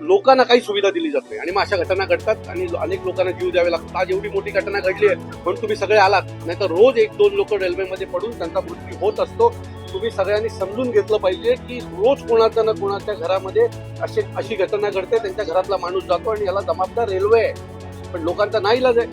लोकांना काही सुविधा दिली जात नाही. आणि मग अशा घटना घडतात आणि अनेक लोकांना जीव द्यावे लागतात. आज एवढी मोठी घटना घडली आहे म्हणून तुम्ही सगळे आलात. नाही तर रोज एक दोन लोक रेल्वेमध्ये पडून त्यांचा मृत्यू होत असतो. तुम्ही सगळ्यांनी समजून घेतलं पाहिजे की रोज कोणाच्या ना कोणाच्या घरामध्ये अशी अशी घटना घडते. त्यांच्या घरातला माणूस जातो आणि याला जबाबदार रेल्वे आहे. पण लोकांचा नाही इलाज आहे.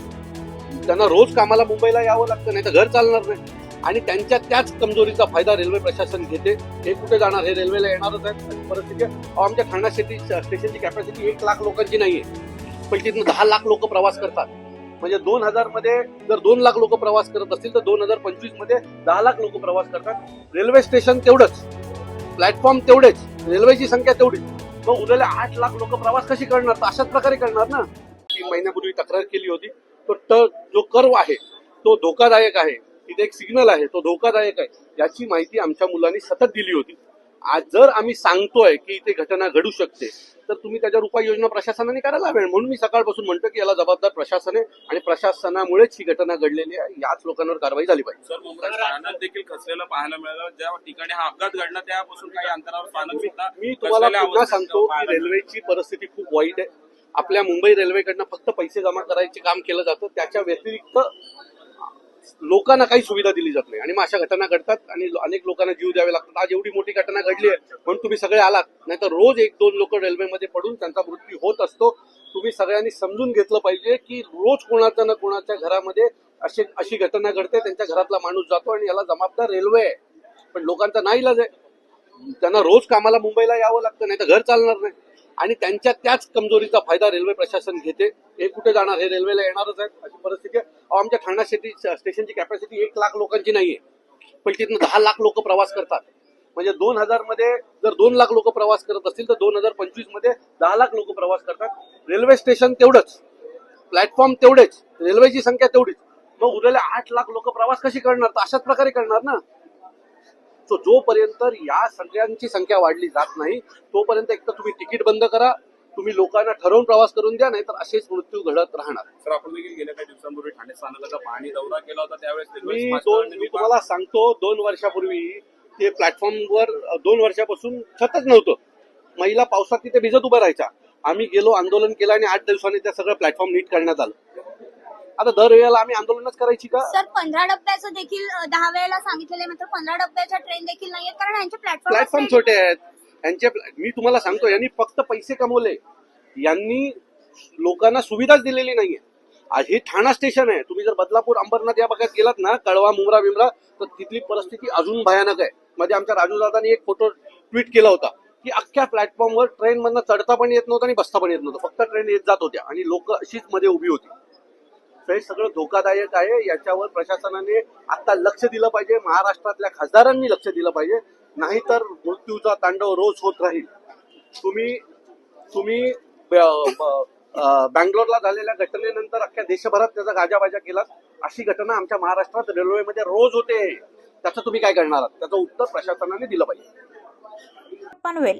त्यांना रोज कामाला मुंबईला यावं लागतं नाही तर घर चालणार नाही. आणि त्यांच्या त्याच कमजोरीचा फायदा रेल्वे प्रशासन घेते. हे कुठे जाणार? हे रेल्वेला येणारच आहे. परिस्थिती आमच्या ठाणा सिटी स्टेशनची कॅपॅसिटी एक लाख लोकांची नाही आहे पण तिथून दहा लाख लोक प्रवास करतात. म्हणजे दोन हजारमध्ये जर दोन लाख लोक प्रवास करत असतील तर दोन हजार पंचवीसमध्ये दहा लाख लोक प्रवास करतात. रेल्वे स्टेशन तेवढंच. प्लॅटफॉर्म तेवढेच. रेल्वेची संख्या तेवढीच मग उरलेले आठ लाख लोक प्रवास कशी करणार? तर अशाच प्रकारे करणार ना. तीन महिन्यापूर्वी तक्रार केली होती. तो जो कर्व आहे तो धोकादायक आहे. इथे एक सिग्नल आहे तो धोकादायक आहे. याची माहिती आमच्या मुलांनी सतत दिली होती. आज जर आम्ही सांगतोय की इथे घटना घडू शकते तर तुम्ही त्याच्यावर उपाययोजना प्रशासनाने करायला हवे. म्हणून मी सकाळपासून म्हणतो की याला जबाबदार प्रशासन आहे आणि प्रशासनामुळेच ही घटना घडलेली आहे. याच लोकांवर कारवाई झाली पाहिजे. सर मुंबईत देखील खचलेलं पाहायला मिळालं. ज्या ठिकाणी हा अपघात घडला त्यापासून काही अंतरावर स्थानक सुद्धा मी तुम्हाला पुन्हा सांगतो की. रेल्वेची परिस्थिती खूप वाईट आहे. आपल्या मुंबई रेल्वेकडनं फक्त पैसे जमा करायचे काम केलं जातं. त्याच्या व्यतिरिक्त लोकांना काही सुविधा दिली जात नाही. आणि मग अशा घटना घडतात आणि अनेक लोकांना जीव द्यावे लागतात. आज एवढी मोठी घटना घडली आहे म्हणून तुम्ही सगळे आलात. नाही तर रोज एक दोन लोक रेल्वेमध्ये पडून त्यांचा मृत्यू होत असतो. तुम्ही सगळ्यांनी समजून घेतलं पाहिजे की रोज कोणाच्या ना कोणाच्या घरामध्ये अशी अशी घटना घडते त्यांच्या घरातला माणूस जातो आणि याला जबाबदार रेल्वे आहे. पण लोकांचा नाही इलाज आहे. त्यांना रोज कामाला मुंबईला यावं लागतं नाही तर घर चालणार नाही. आणि त्यांच्या त्याच कमजोरीचा फायदा रेल्वे प्रशासन घेते. हे कुठे जाणार? हे रेल्वेला येणारच आहे अशी परिस्थिती आहे. आमच्या ठाणा सिटी स्टेशनची कॅपॅसिटी एक लाख लोकांची नाहीये. पण तिथनं दहा लाख लोक प्रवास करतात. म्हणजे दोन हजारमध्ये जर दोन लाख लोक प्रवास करत असतील तर दोन हजार पंचवीसमध्ये दहा लाख लोक प्रवास करतात. रेल्वे स्टेशन तेवढंच. प्लॅटफॉर्म तेवढेच. रेल्वेची संख्या तेवढीच. मग उरलेले आठ लाख लोक प्रवास कशी करणार? तर अशाच प्रकारे करणार ना. सो जोपर्यंत या सगळ्यांची संख्या वाढली जात नाही तोपर्यंत एक तर तुम्ही तिकीट बंद करा तुम्ही लोकांना ठरवून प्रवास करून द्या नाही तर असेच मृत्यू घडत राहणार. सर आपण देखील गेल्या काही दिवसांपूर्वी ठाणे स्थानकाचा पाहणी दौरा केला होता त्यावेळेस मी दोन मी तुम्हाला सांगतो दोन वर्षापूर्वी ते प्लॅटफॉर्मवर दोन वर्षापासून छतच नव्हतं. महिला पावसात तिथे भिजत उभ्या राहायच्या. आम्ही गेलो आंदोलन केलं आणि आठ दिवसांनी त्या सगळं प्लॅटफॉर्म नीट करण्यात आलं. आता दरवेळेला आम्ही आंदोलनच करायची का? सर पंधरा डब्याचं देखील दहा वेळेला सांगितलेलं मात्र पंधरा डब्याच्या ट्रेन देखील नाहीयेत कारण यांचे प्लॅटफॉर्म प्लॅटफॉर्म छोटे आहेत. यांचे मी तुम्हाला सांगतो यांनी फक्त पैसे कमवले. यांनी लोकांना सुविधाच दिलेली नाहीये. आज हे ठाणा स्टेशन आहे. तुम्ही जर बदलापूर अंबरनाथ या भागात गेलात ना कळवा मुंब्रा बिमरा तर तिथली परिस्थिती अजून भयानक आहे. मध्ये आमच्या राजू दादानी एक फोटो ट्विट केला होता की अख्ख्या प्लॅटफॉर्मवर ट्रेन मधनं चढता पण येत नव्हतं आणि बसता पण येत नव्हतं. फक्त ट्रेन येत जात होत्या आणि लोक अशीच मध्ये उभी होती. हे सगळं धोकादायक आहे. याच्यावर प्रशासनाने आता लक्ष दिलं पाहिजे. महाराष्ट्रातल्या खासदारांनी लक्ष दिलं पाहिजे. नाहीतर मृत्यूचा तांडव रोज होत राहील. तुम्ही तुम्ही बँगलोरला झालेल्या घटनेनंतर अख्ख्या देशभरात त्याचा गाजाबाजा केला अशी घटना आमच्या महाराष्ट्रात रेल्वेमध्ये रोज होते. त्याचं तुम्ही काय करणार आहात? त्याचं उत्तर प्रशासनाने दिलं पाहिजे. पनवेल.